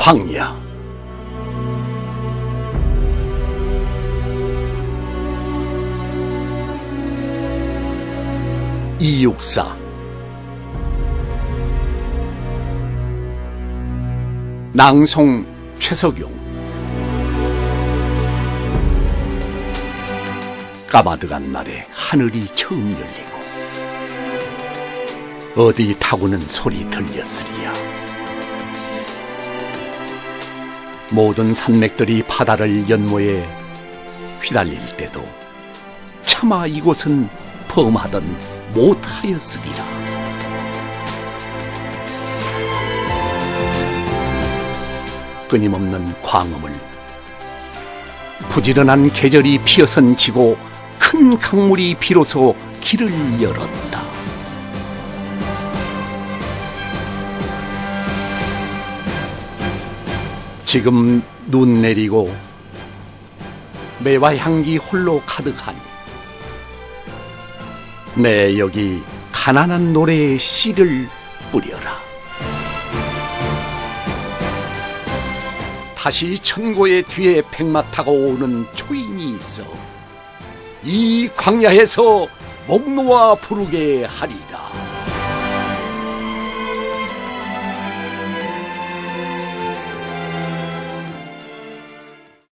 광야. 이육사. 낭송 최석용. 까마득한 날에 하늘이 처음 열리고 어디 타고는 소리 들렸으리야 모든 산맥들이 바다를 연모해 휘날릴 때도 차마 이곳은 범하던 못하였으리라 끊임없는 광음을 부지런한 계절이 피어선 지고 큰 강물이 비로소 길을 열었다. 지금 눈 내리고 매와 향기 홀로 가득하니 내 여기 가난한 노래의 씨를 뿌려라. 다시 천고의 뒤에 백마 타고 오는 초인이 있어 이 광야에서 목 놓아 부르게 하리라.